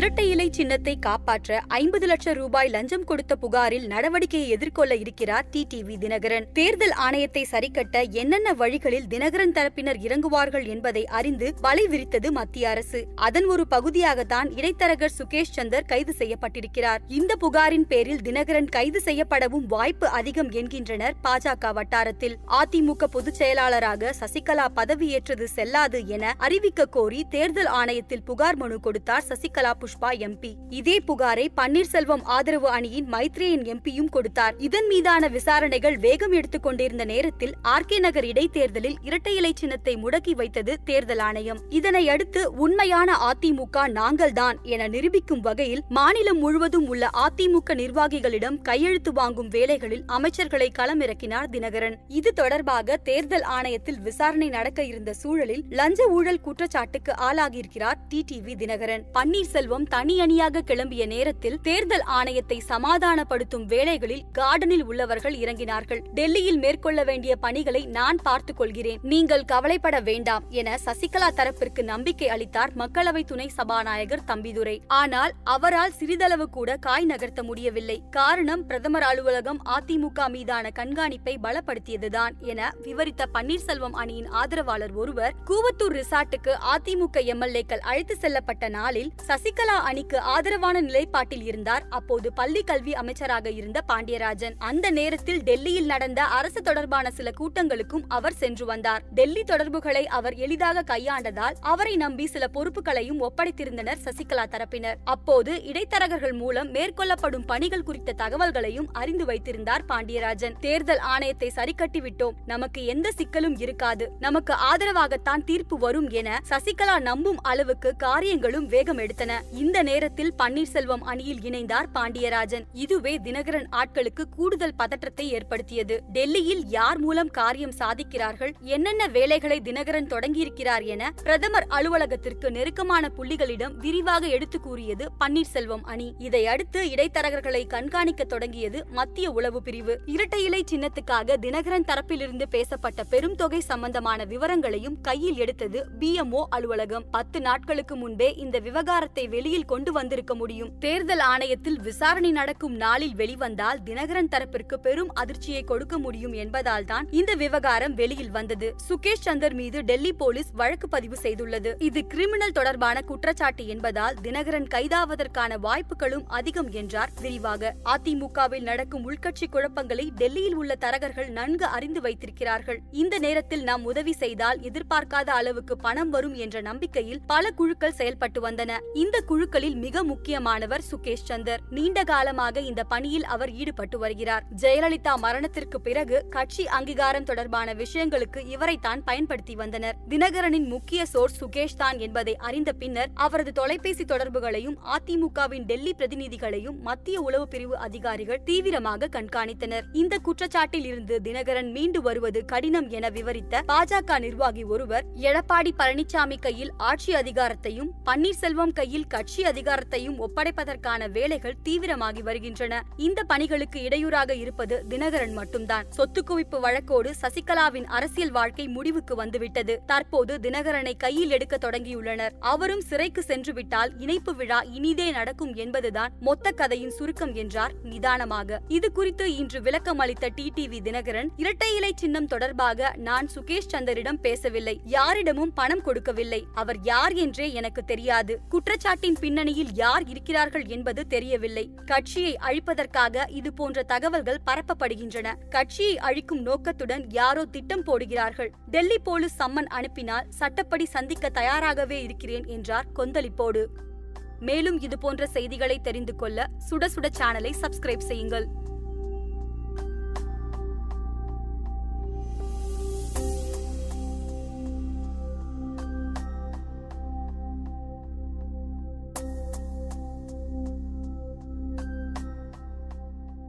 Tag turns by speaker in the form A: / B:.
A: இரட்டை இலை சின்னத்தை காப்பாற்ற ஐம்பது லட்சம் ரூபாய் லஞ்சம் கொடுத்த புகாரில் நடவடிக்கையை எதிர்கொள்ள இருக்கிறார் டிடிவி தினகரன். தேர்தல் ஆணையத்தை சரிக்கட்ட என்னென்ன வழிகளில் தினகரன் தரப்பினர் இறங்குவார்கள் என்பதை அறிந்து வலை விரித்தது மத்திய அரசு. அதன் ஒரு பகுதியாகத்தான் இடைத்தரகர் சுகேஷ் சந்தர் கைது செய்யப்பட்டிருக்கிறார். இந்த புகாரின் பேரில் தினகரன் கைது செய்யப்படவும் வாய்ப்பு அதிகம் என்கின்றனர் பாஜக வட்டாரத்தில். அதிமுக பொதுச் செயலாளராக சசிகலா பதவியேற்றது செல்லாது என அறிவிக்க கோரி தேர்தல் ஆணையத்தில் புகார் மனு கொடுத்தார் சசிகலா புஷ்பா எம்பி இதே புகாரை பன்னீர்செல்வம் ஆதரவு அணியின் மைத்ரேயன் எம்பியும் கொடுத்தார். இதன் மீதான விசாரணைகள் வேகம் எடுத்துக் கொண்டிருந்த நேரத்தில் ஆர்கே நகர் இடைத்தேர்தலில் இரட்டை இலை சின்னத்தை முடக்கி வைத்தது தேர்தல் ஆணையம். இதனை அடுத்து உண்மையான அதிமுக நாங்கள்தான் என நிரூபிக்கும் வகையில் மாநிலம் முழுவதும் உள்ள அதிமுக நிர்வாகிகளிடம் கையெழுத்து வாங்கும் வேலைகளில் அமைச்சர்களை களமிறக்கினார் தினகரன். இது தொடர்பாக தேர்தல் ஆணையத்தில் விசாரணை நடக்க இருந்த சூழலில் லஞ்ச ஊழல் குற்றச்சாட்டுக்கு ஆளாகியிருக்கிறார் டி டிவி தினகரன். பன்னீர்செல்வம் தனி அணியாக கிளம்பிய நேரத்தில் தேர்தல் ஆணையத்தை சமாதானப்படுத்தும் வேலைகளில் கார்டனில் உள்ளவர்கள் இறங்கினார்கள். டெல்லியில் மேற்கொள்ள வேண்டிய பணிகளை நான் பார்த்துக் கொள்கிறேன். நீங்கள் கவலைப்பட வேண்டாம் என சசிகலா தரப்பிற்கு நம்பிக்கை அளித்தார் மக்களவை துணை சபாநாயகர் தம்பிதுரை. ஆனால் அவரால் சிறிதளவு கூட காய் நகர்த்த முடியவில்லை. காரணம் பிரதமர் அலுவலகம் அதிமுக மீதான கண்காணிப்பை பலப்படுத்தியதுதான் என விவரித்த பன்னீர்செல்வம் அணியின் ஆதரவாளர் ஒருவர் கூவத்தூர் ரிசார்ட்டுக்கு அதிமுக எம்எல்ஏக்கள் அழைத்து செல்லப்பட்ட நாளில் சசிகலா சசிகலா அணிக்கு ஆதரவான நிலைப்பாட்டில் இருந்தார். அப்போது பள்ளி கல்வி அமைச்சராக இருந்த பாண்டியராஜன் அந்த நேரத்தில் டெல்லியில் நடந்த அரசு தொடர்பான சில கூட்டங்களுக்கும் அவர் சென்று வந்தார். டெல்லி தொடர்புகளை அவர் எளிதாக கையாண்டதால் அவரை நம்பி சில பொறுப்புகளையும் ஒப்படைத்திருந்தனர் சசிகலா தரப்பினர். அப்போது இடைத்தரகர்கள் மூலம் மேற்கொள்ளப்படும் பணிகள் குறித்த தகவல்களையும் அறிந்து வைத்திருந்தார் பாண்டியராஜன். தேர்தல் ஆணையத்தை சரிக்கட்டிவிட்டோம். நமக்கு எந்த சிக்கலும் இருக்காது. நமக்கு ஆதரவாகத்தான் தீர்ப்பு வரும் என சசிகலா நம்பும் அளவுக்கு காரியங்களும் வேகம் எடுத்தன இந்த நேரத்தில் பன்னீர்செல்வம் அணியில் இணைந்தார் பாண்டியராஜன். இதுவே தினகரன் ஆட்களுக்கு கூடுதல் பதற்றத்தை ஏற்படுத்தியது. டெல்லியில் யார் மூலம் காரியம் சாதிக்கிறார்கள் என்னென்ன வேலைகளை தினகரன் தொடங்கியிருக்கிறார் என பிரதமர் அலுவலகத்திற்கு நெருக்கமான புள்ளிகளிடம் விரிவாக எடுத்து கூறியது பன்னீர்செல்வம் அணி. இதையடுத்து இடைத்தரகர்களை கண்காணிக்க தொடங்கியது மத்திய உளவு பிரிவு. இரட்டை இலை சின்னத்துக்காக தினகரன் தரப்பிலிருந்து பேசப்பட்ட பெரும் தொகை சம்பந்தமான விவரங்களையும் கையில் எடுத்தது பிஎம்ஓ அலுவலகம். பத்து நாட்களுக்கு முன்பே இந்த விவகாரத்தை வெளியில் கொண்டு வந்திருக்க முடியும். தேர்தல் ஆணையத்தில் விசாரணை நடக்கும் நாளில் வெளிவந்தால் தினகரன் தரப்பிற்கு பெரும் அதிர்ச்சியை கொடுக்க முடியும் என்பதால் தான் இந்த விவகாரம் வெளியில் வந்தது. சுகேஷ் சந்தர் மீது டெல்லி போலீஸ் வழக்கு பதிவு செய்துள்ளது. இது கிரிமினல் தொடர்பான குற்றச்சாட்டு என்பதால் தினகரன் கைதாவதற்கான வாய்ப்புகளும் அதிகம் என்றார். விரிவாக அதிமுகவில் நடக்கும் உள்கட்சி குழப்பங்களை டெல்லியில் உள்ள தரகர்கள் நன்கு அறிந்து வைத்திருக்கிறார்கள். இந்த நேரத்தில் நாம் உதவி செய்தால் எதிர்பார்க்காத அளவுக்கு பணம் வரும் என்ற நம்பிக்கையில் பல குழுக்கள் செயல்பட்டு வந்தன. இந்த குழுக்களில் மிக முக்கியமானவர் சுகேஷ் சந்தர். நீண்ட காலமாக இந்த பணியில் அவர் ஈடுபட்டு வருகிறார். ஜெயலலிதா மரணத்திற்கு பிறகு கட்சி அங்கீகாரம் தொடர்பான விஷயங்களுக்கு இவரைத்தான் பயன்படுத்தி வந்தனர். தினகரனின் முக்கிய சோர்ஸ் சுகேஷ் தான் என்பதை அறிந்த பின்னர் அவரது தொலைபேசி தொடர்புகளையும் அதிமுகவின் டெல்லி பிரதிநிதிகளையும் மத்திய உளவு பிரிவு அதிகாரிகள் தீவிரமாக கண்காணித்தனர். இந்த குற்றச்சாட்டில் இருந்து தினகரன் மீண்டு வருவது கடினம் என விவரித்த பாஜக நிர்வாகி ஒருவர் எடப்பாடி பழனிசாமி கையில் ஆட்சி அதிகாரத்தையும் பன்னீர்செல்வம் கையில் கட்சி அதிகாரத்தையும் ஒப்படைப்பதற்கான வேலைகள் தீவிரமாகி வருகின்றன. இந்த பணிகளுக்கு இடையூறாக இருப்பது தினகரன் மட்டும்தான். சொத்து குவிப்பு வழக்கோடு சசிகலாவின் அரசியல் வாழ்க்கை முடிவுக்கு வந்துவிட்டது. தற்போது தினகரனை கையில் எடுக்க தொடங்கியுள்ளனர். அவரும் சிறைக்கு சென்றுவிட்டால் இணைப்பு விழா இனிதே நடக்கும் என்பதுதான் மொத்த கதையின் சுருக்கம் என்றார் நிதானமாக. இது குறித்து இன்று விளக்கம் அளித்த டிடிவி தினகரன் இரட்டை இலை சின்னம் தொடர்பாக நான் சுகேஷ் சந்தரிடம் பேசவில்லை. யாரிடமும் பணம் கொடுக்கவில்லை. அவர் யார் என்றே எனக்கு தெரியாது. குற்றச்சாட்டின் பின்னணியில் யார் இருக்கிறார்கள் என்பது தெரியவில்லை. கட்சியை அழிப்பதற்காக இது போன்ற தகவல்கள் பரப்பப்படுகின்றன. கட்சியை அழிக்கும் நோக்கத்துடன் யாரோ திட்டம் போடுகிறார்கள். டெல்லி போலீஸ் சம்மன் அனுப்பினால் சட்டப்படி சந்திக்க தயாராகவே இருக்கிறேன் என்றார் கொந்தளிப்போடு. மேலும் இது போன்ற செய்திகளை தெரிந்து கொள்ள சுட சுட சேனலை சப்ஸ்கிரைப் செய்யுங்கள்.